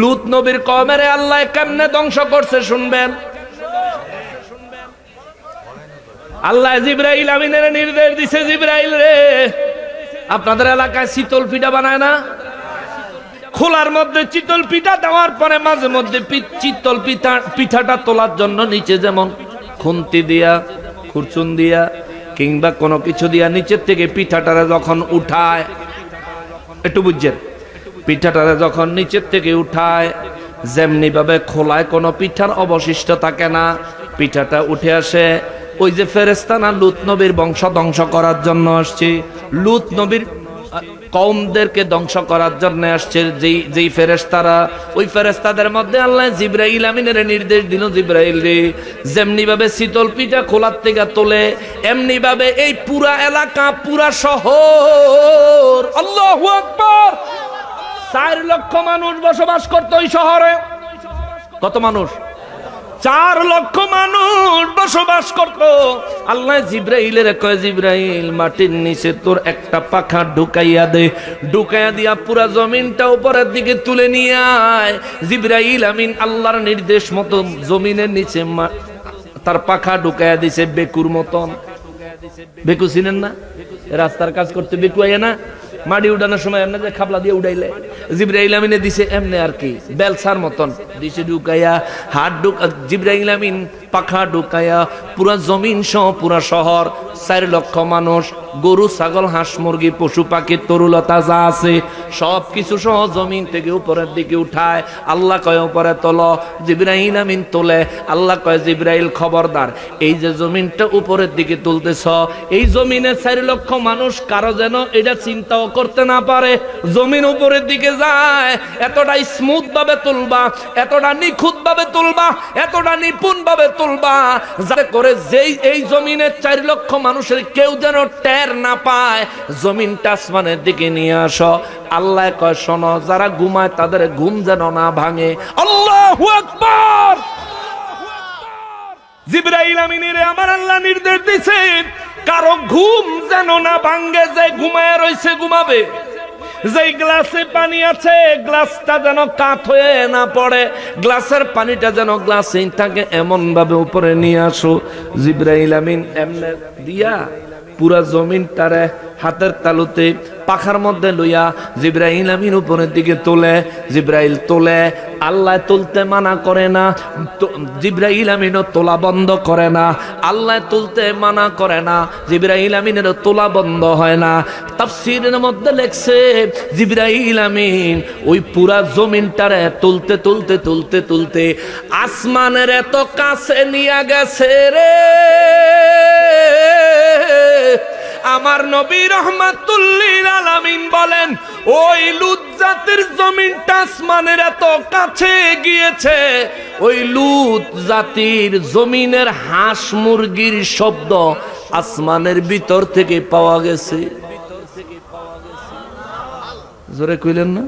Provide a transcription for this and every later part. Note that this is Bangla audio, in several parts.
লুত নবীর কমের আল্লাহ কেমনে ধ্বংস করছে শুনবেন? আল্লাহ জিব্রাইল আমিনের নির্দেশ দিছে জিব্রাইল রে। আপনাদের এলাকায় শীতল পিঠা বানায় না? খোলার মধ্যে চিতল পিঠা দেওয়ার পরে মাঝে মধ্যে চিতল পিঠা, পিঠাটা তোলার জন্য নিচে যেমন খুন্তি দিয়া, খুরচুন দিয়া, কিংবা কোনো কিছু দিয়া নিচের থেকে পিঠাটারে যখন উঠায়, একটু বুঝছেন? পিঠাটারে যখন নিচের থেকে উঠায় যেমনি ভাবে খোলায় কোনো পিঠার অবশিষ্ট থাকে না পিঠাটা উঠে আসে। ওই যে ফেরেস্তানা লুত নবীর বংশ ধ্বংস করার জন্য আসছে। লুত নবীর আহ, কওমদেরকে ধ্বংস করার জন্য আসছে যেই যেই ফেরেস্তারা ওই ফেরেস্তাদের মধ্যে আল্লাহ জিব্রাইল আমিনের নির্দেশ দিল জিব্রাইল রে যেমনি ভাবে শীতল পিঠা খোলার থেকে তোলে এমনি ভাবে এই পুরা এলাকা পুরা শহর আল্লাহু আকবার। চার লক্ষ মানুষ বসবাস করতো ওই শহরে। কত মানুষ? চার লক্ষ মানুষ বসবাস করত। আল্লাহ জিব্রাইলের কয়, জিব্রাইল, মাটির নিচে তোর একটা পাখা ঢুকাইয়া দে। ঢুকাইয়া দিয়া পুরা জমিনটা উপরের দিকে তুলে নিয়ে আয়। জিব্রাইল আমিন আল্লাহর নির্দেশ মতো জমিনের নিচে তার পাখা ঢুকাইয়া দিছে বেকুর মতন। বেকু চিনেন না? রাস্তার কাজ করতে বেকু আইয়া না? মাটি উঠানোর সময় এমনি যে খাবলা দিয়ে উঠাইলে জিব্রাইল আমিনে দিছে এমনি আর কি, বেলসার মতন। দিছে ঢুকাইয়া, হাত ঢুক জিব্রাইল আমিন পাখা ঢুকাইয়া, পুরা জমিন সহ, পুরা শহর চার লক্ষ মানুষ, গরু, ছাগল, হাঁস, মুরগি, পশু, পাখি তরুলতা যা আছে, সব কিছু সহ জমিন থেকে উপরের দিকে উঠায়। আল্লাহ কয়, উপরে তোল, জিব্রাইল আমিন তোলে। আল্লাহ কয়, জিব্রাইল খবরদার, এই যে জমিনটা উপরের দিকে তুলতেছ, এই জমিনে চার লক্ষ মানুষ কারও যেন এটা চিন্তাও করতে না পারে। জমিন উপরের দিকে যায়, এতটা স্মুথ ভাবে তুলবা, এতটা নিখুঁত ভাবে তুলবা, এতটা নিপুণ ভাবে তুলবা, যাতে করে যেই, এই জমিনের চার লক্ষ মানুষের কেউ যেন টের না পায় জমিনটা আসমানের দিকে নিয়ে আস। আল্লাহ কয়, শোনো, যারা ঘুমায় তাদের ঘুম যেন না ভাঙে। আল্লাহ জিব্রাইল আমিনীরে আমার আল্লাহ নির্দেশ দিছে কারও ঘুম যেন না ভাঙ্গে যে ঘুমায় রয়েছে, ঘুমাবে। যেই গ্লাসে পানি আছে, গ্লাসটা যেন কাত হয়ে না পড়ে। গ্লাসের পানিটা যেন গ্লাসে থাকে এমন ভাবে উপরে নিয়ে আসো। জিব্রাইল আমিন এমনে দিয়া পুরা জমিনটারে হাতের তালুতে পাখার মধ্যে লইয়া জিব্রাইল আমিন উপরের দিকে তোলে, জিব্রাইল তোলে, আল্লাহ তুলতে মানা করে না জিব্রাইল আমিনও তোলা বন্ধ করে না, আল্লাহ তুলতে মানা করে না, জিব্রাইল আমিনেরও তোলা বন্ধ হয় না। তাফসিরের মধ্যে লেখছে, জিব্রাইল আমিন ওই পুরা জমিনটারে তুলতে তুলতে তুলতে তুলতে আসমানের এত কাছে নিয়ে গেছে রে। আমার নবী রহমাতুল্লিল আলামিন বলেন, ওই লুত জাতির জমিনটা এত কাছে গিয়েছে। ওই লুত জাতির জমিনের হাঁস মুরগির শব্দ আসমানের ভিতর থেকে পাওয়া গেছে। জোরে কইলেন না?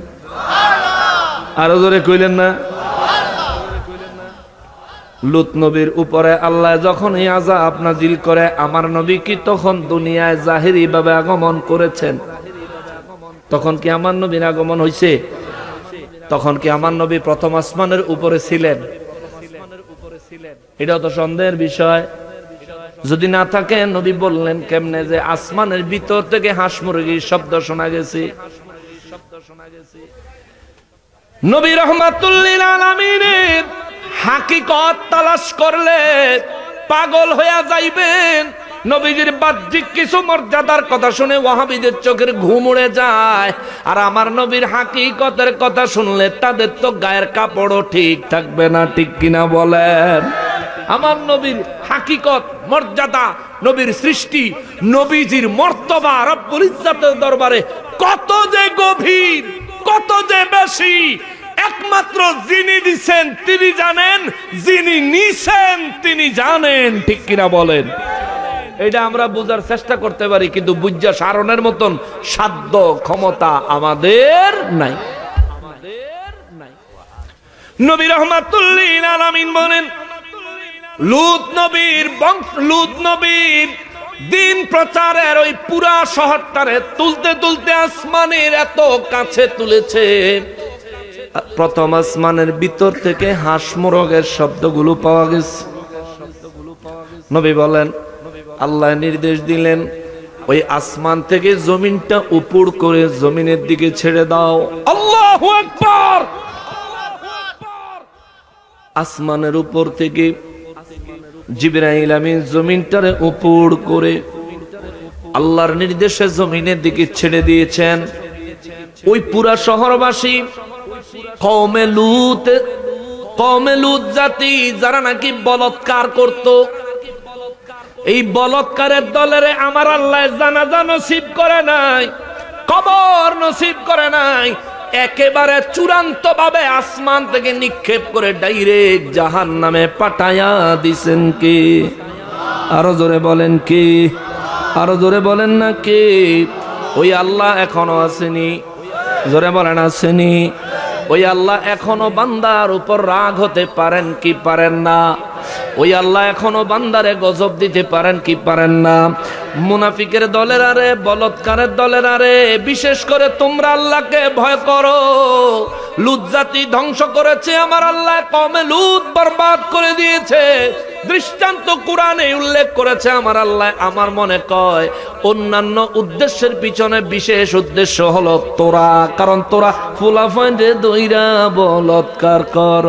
আরও জোরে কইলেন না? লুত নবীর উপরে আল্লাহ যখন এই আজাব নাজিল করে, আমার নবী কি তখন দুনিয়ায় জাহিরি ভাবে আগমন করেছেন? তখন কি আমার নবীর আগমন হয়েছে তখন কি আমার নবী প্রথম আসমানের উপরে ছিলেন? এটা তো সন্দেহের বিষয়। যদি না থাকে, নবী বললেন কেমনে যে আসমানের ভিতর থেকে হাঁস মুরগির শব্দ শোনা গেছে? নবী রহমাতুল্লিল আলামিনের হাকিকত তালাশ করলে পাগল হইয়া যাইবেন। নবীজির বাহ্যিক কিছু মর্যাদার কথা শুনে ওয়াহাবিদের চোখের ঘুম উড়ে যায়। আর আমার নবীর হাকিকতের কথা শুনলে তাদের তো গায়ের কাপড়ও ঠিক থাকবে না, ঠিক কিনা বলেন? আমার নবীর হাকিকত, মর্যাদা, নবীর সৃষ্টি, নবীজির মর্তবা রব্বুল ইজ্জাতের দরবারে কত যে গভীর, কত যে বেশি একমাত্র যিনি দিছেন, তিনি জানেন, যিনি নিছেন, তিনি জানেন, ঠিক কিনা বলেন? এটা আমরা বোঝার চেষ্টা করতে পারি, কিন্তু বুঝা সারণের মতন সাধ্য, ক্ষমতা আমাদের নাই। নবী রহমাতুল্লিন আলামিন বলেন, লুত নবীর বংশ, লুত নবীর দিন প্রচারের ওই পুরা শহরটারে তুলতে তুলতে আসমানের এত কাছে তুলেছে। প্রথম আসমানের ভিতর থেকে হাঁস মোরগের শব্দগুলো পাওয়া গেছে। নবী বলেন আল্লাহ নির্দেশ দিলেন ওই আসমান থেকে জমিনটা উপর করে জমিনের দিকে ছেড়ে দাও। আল্লাহু আকবার! আসমানের উপর থেকে জিবরাইল আমিন জমিনটারে উপর করে আল্লাহর নির্দেশে জমিনের দিকে ছেড়ে দিয়েছেন। ওই পুরা শহরবাসী কওমে লুত কওমে লুত জাতি যারা নাকি বলৎকার করত। এই বলৎকারের দলের আমার আল্লাহ জানাজা নসিব করে নাই, কবর নসিব করে নাই, একেবারে চূড়ান্ত ভাবে আসমান থেকে নিক্ষেপ করে ডাইরেক্ট জাহান নামে পাঠায়া দিছেন কে? আরও জোরে বলেন কে? আরও জোরে বলেন না কে? ওই আল্লাহ এখনও আসেনি। জোরে বলেন, আসেনি। ওই আল্লাহ এখনও বান্দার উপর রাগ হতে পারেন কি পারেন না? ওই আল্লাহ এখনও বান্দারে গজব দিতে পারেন কি পারেন না? মুনাফিকের দলের আরে, বলৎকারের দলের আরে, বিশেষ করে তোমরা আল্লাহকে ভয় করো। লুত জাতি ধ্বংস করেছে, আমার আল্লাহ কমে লুত বরবাদ করে দিয়েছে। দৃষ্টান্ত কোরআনে উল্লেখ করেছে, আমার আল্লাহ আমার মনে কয়, অন্যান্য উদ্দেশ্যের পিছনে বিশেষ উদ্দেশ্য হলো তোরা, কারণ তোরা ফুলা ফাইন্ডে দইরা বলৎকার কর।